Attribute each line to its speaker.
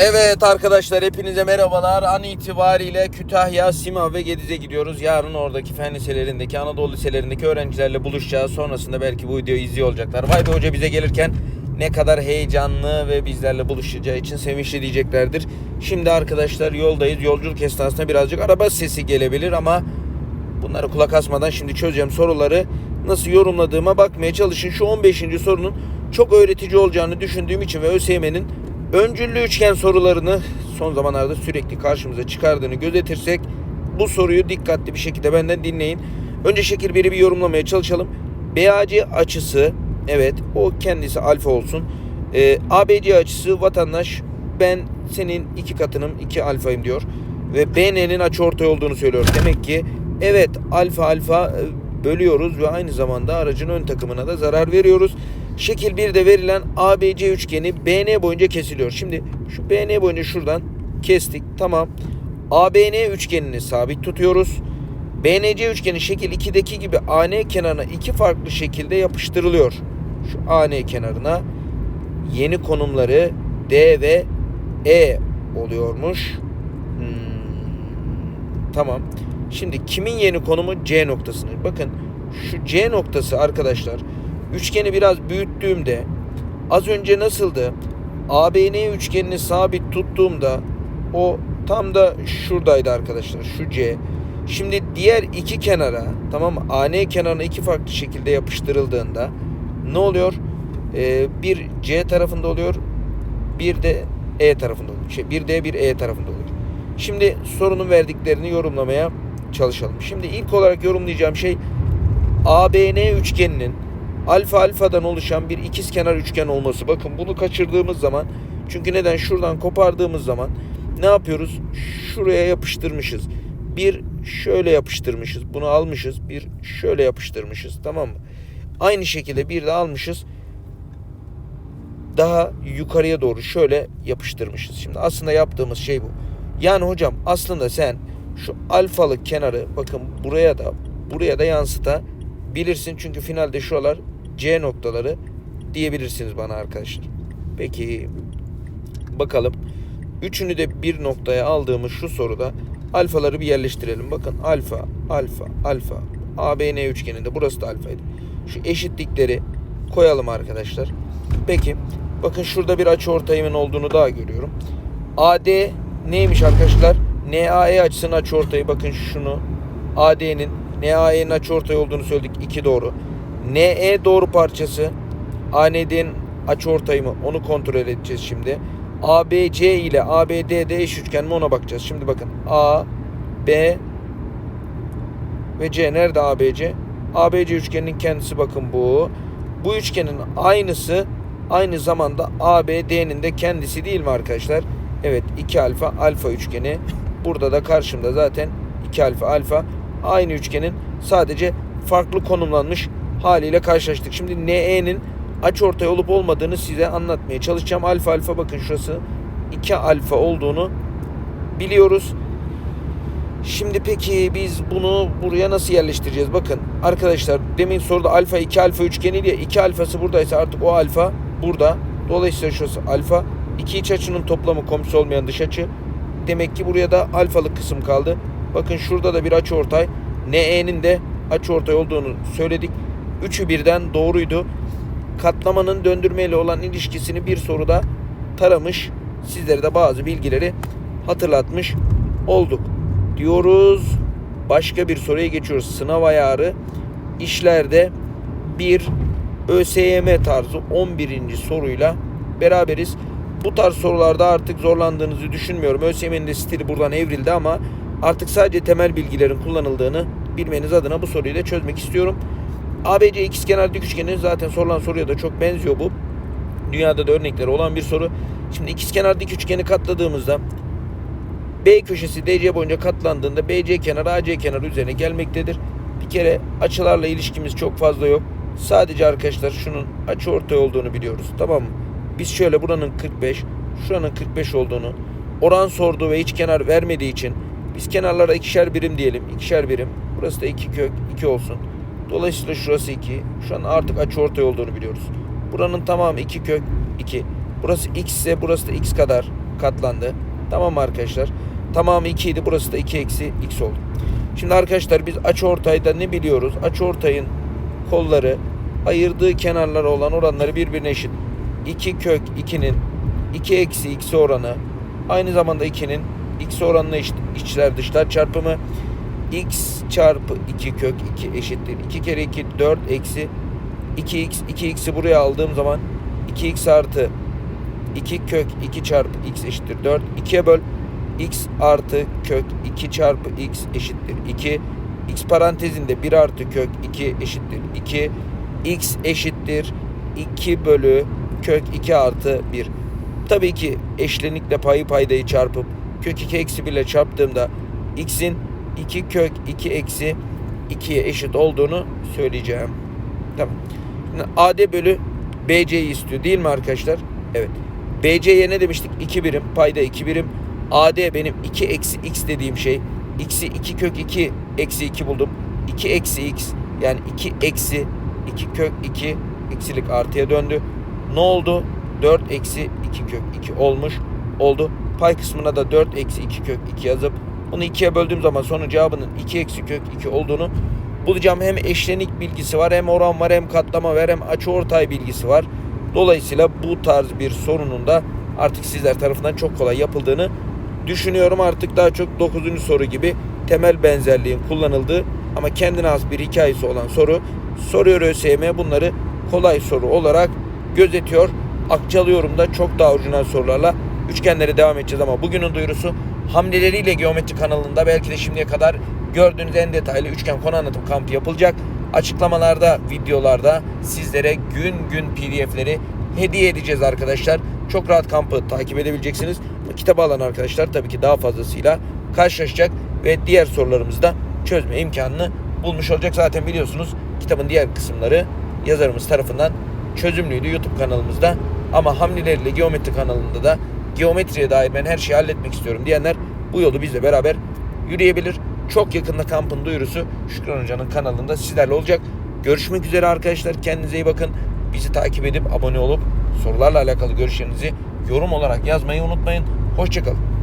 Speaker 1: Evet arkadaşlar hepinize merhabalar. An itibariyle Kütahya, Sima ve Gediz'e gidiyoruz. Yarın oradaki fen liselerindeki, Anadolu liselerindeki öğrencilerle buluşacağız. Sonrasında belki bu videoyu izliyor olacaklar. Vay be hoca bize gelirken ne kadar heyecanlı ve bizlerle buluşacağı için sevinçli diyeceklerdir. Şimdi arkadaşlar yoldayız. Yolculuk esnasında birazcık araba sesi gelebilir ama bunları kulak asmadan şimdi çözeceğim soruları nasıl yorumladığıma bakmaya çalışın. Şu 15. sorunun çok öğretici olacağını düşündüğüm için ve ÖSYM'nin öncüllü üçgen sorularını son zamanlarda sürekli karşımıza çıkardığını gözetirsek bu soruyu dikkatli bir şekilde benden dinleyin. Önce şekil 1'i bir yorumlamaya çalışalım. BAC açısı evet o kendisi alfa olsun. Ee, ABC açısı vatandaş ben senin iki katınım iki alfayım diyor. Ve BN'nin açıortay olduğunu söylüyor. Demek ki evet alfa alfa e, bölüyoruz ve aynı zamanda aracın ön takımına da zarar veriyoruz. Şekil 1'de verilen ABC üçgeni BN boyunca kesiliyor. Şimdi şu BN boyunca şuradan kestik. Tamam. ABN üçgenini sabit tutuyoruz. BNC üçgeni şekil 2'deki gibi AN kenarına iki farklı şekilde yapıştırılıyor. Şu AN kenarına yeni konumları D ve E oluyormuş. Hmm, tamam. Şimdi kimin yeni konumu C noktasını. Bakın şu C noktası arkadaşlar üçgeni biraz büyüttüğümde az önce nasıldı? ABN üçgenini sabit tuttuğumda o tam da şuradaydı arkadaşlar. Şu C. Şimdi diğer iki kenara tamam? AN kenarına iki farklı şekilde yapıştırıldığında ne oluyor? Ee, bir C tarafında oluyor. Bir de E tarafında oluyor. Şey, bir D bir E tarafında oluyor. Şimdi sorunun verdiklerini yorumlamaya çalışalım. Şimdi ilk olarak yorumlayacağım şey ABN üçgeninin alfa alfadan oluşan bir ikizkenar üçgen olması. Bakın bunu kaçırdığımız zaman çünkü neden şuradan kopardığımız zaman ne yapıyoruz? Şuraya yapıştırmışız. Bir şöyle yapıştırmışız. Bunu almışız. Bir şöyle yapıştırmışız. Tamam mı? Aynı şekilde bir de almışız. Daha yukarıya doğru şöyle yapıştırmışız. Şimdi aslında yaptığımız şey bu. Yani hocam aslında sen şu alfalık kenarı bakın buraya da buraya da yansıtabilirsin. Çünkü finalde şuralar C noktaları diyebilirsiniz bana arkadaşlar. Peki bakalım. Üçünü de bir noktaya aldığımız şu soruda alfaları bir yerleştirelim. Bakın alfa, alfa, alfa. ABN üçgeninde burası da alfaydı. Şu eşitlikleri koyalım arkadaşlar. Peki bakın şurada bir açı ortayımın olduğunu daha görüyorum. AD neymiş arkadaşlar? NAE açısının açı ortayı bakın şunu. AD'nin NAE'nin açı ortay olduğunu söyledik. 2 doğru. NE doğru parçası AND'nin açı ortayı mı? Onu kontrol edeceğiz şimdi. ABC ile ABD'de eş üçgen mi ona bakacağız. Şimdi bakın A, B ve C nerede ABC? ABC üçgeninin kendisi bakın bu. Bu üçgenin aynısı aynı zamanda ABD'nin de kendisi değil mi arkadaşlar? Evet 2 alfa alfa üçgeni. Burada da karşımda zaten 2 alfa alfa aynı üçgenin sadece farklı konumlanmış haliyle karşılaştık. Şimdi NE'nin açıortay olup olmadığını size anlatmaya çalışacağım. Alfa alfa bakın şurası 2 alfa olduğunu biliyoruz. Şimdi peki biz bunu buraya nasıl yerleştireceğiz? Bakın arkadaşlar demin soruda alfa 2 alfa üçgeni diye 2 alfası buradaysa artık o alfa burada. Dolayısıyla şurası alfa. İki iç açının toplamı komşu olmayan dış açı. Demek ki buraya da alfalık kısım kaldı. Bakın şurada da bir açı ortay. NE'nin de açı ortay olduğunu söyledik. Üçü birden doğruydu. Katlamanın döndürmeyle olan ilişkisini bir soruda taramış. Sizlere de bazı bilgileri hatırlatmış olduk. Diyoruz. Başka bir soruya geçiyoruz. Sınav ayarı işlerde bir ÖSYM tarzı 11. soruyla beraberiz. Bu tarz sorularda artık zorlandığınızı düşünmüyorum. ÖSYM'nin de stili buradan evrildi ama artık sadece temel bilgilerin kullanıldığını bilmeniz adına bu soruyu da çözmek istiyorum. ABC ikizkenar dik üçgenin zaten sorulan soruya da çok benziyor bu. Dünyada da örnekleri olan bir soru. Şimdi ikizkenar dik üçgeni katladığımızda B köşesi DC boyunca katlandığında BC kenarı AC kenarı üzerine gelmektedir. Bir kere açılarla ilişkimiz çok fazla yok. Sadece arkadaşlar şunun açı ortay olduğunu biliyoruz. Tamam mı? Biz şöyle buranın 45, şuranın 45 olduğunu oran sorduğu ve hiç kenar vermediği için biz kenarlara ikişer birim diyelim. ikişer birim. Burası da 2 kök 2 olsun. Dolayısıyla şurası 2. Şu an artık açı ortay olduğunu biliyoruz. Buranın tamamı 2 kök 2. Burası x ise burası da x kadar katlandı. Tamam arkadaşlar? Tamamı 2 idi. Burası da 2 eksi x oldu. Şimdi arkadaşlar biz açı ortayda ne biliyoruz? Açı ortayın kolları ayırdığı kenarlara olan oranları birbirine eşit. 2 kök 2'nin 2 eksi x oranı aynı zamanda 2'nin x oranına eşit içler dışlar çarpımı x çarpı 2 kök 2 eşittir. 2 kere 2 4 eksi 2x 2x'i buraya aldığım zaman 2x artı 2 kök 2 çarpı x eşittir 4. 2'ye böl x artı kök 2 çarpı x eşittir 2. x parantezinde 1 artı kök 2 eşittir 2. x eşittir 2 bölü kök 2 artı 1. Tabii ki eşlenikle payı paydayı çarpıp kök 2 eksi 1 ile çarptığımda x'in 2 kök 2 eksi 2'ye eşit olduğunu söyleyeceğim. Tamam. Şimdi AD bölü BC'yi istiyor değil mi arkadaşlar? Evet. BC'ye ne demiştik? 2 birim. Payda 2 birim. AD benim 2 eksi x dediğim şey. X'i 2 kök 2 eksi 2 buldum. 2 eksi x yani 2 eksi 2 kök 2 eksilik artıya döndü. Ne oldu? 4 eksi 2 kök 2 olmuş. Oldu. Pay kısmına da 4 eksi 2 kök 2 yazıp bunu 2'ye böldüğüm zaman sonun cevabının 2 eksi kök 2 olduğunu bulacağım. Hem eşlenik bilgisi var hem oran var hem katlama var hem açıortay bilgisi var. Dolayısıyla bu tarz bir sorunun da artık sizler tarafından çok kolay yapıldığını düşünüyorum. Artık daha çok 9. soru gibi temel benzerliğin kullanıldığı ama kendine has bir hikayesi olan soru soruyor ÖSYM bunları kolay soru olarak gözetiyor. Akçalıyorum da çok daha orijinal sorularla üçgenlere devam edeceğiz ama bugünün duyurusu hamleleriyle geometri kanalında belki de şimdiye kadar gördüğünüz en detaylı üçgen konu anlatım kampı yapılacak. Açıklamalarda, videolarda sizlere gün gün pdf'leri hediye edeceğiz arkadaşlar. Çok rahat kampı takip edebileceksiniz. Kitabı alan arkadaşlar tabii ki daha fazlasıyla karşılaşacak ve diğer sorularımızı da çözme imkanını bulmuş olacak. Zaten biliyorsunuz kitabın diğer kısımları yazarımız tarafından çözümlüydü YouTube kanalımızda. Ama hamleleriyle geometri kanalında da geometriye dair ben her şeyi halletmek istiyorum diyenler bu yolu bizle beraber yürüyebilir. Çok yakında kampın duyurusu Şükran Hoca'nın kanalında sizlerle olacak. Görüşmek üzere arkadaşlar. Kendinize iyi bakın. Bizi takip edip abone olup sorularla alakalı görüşlerinizi yorum olarak yazmayı unutmayın. Hoşçakalın.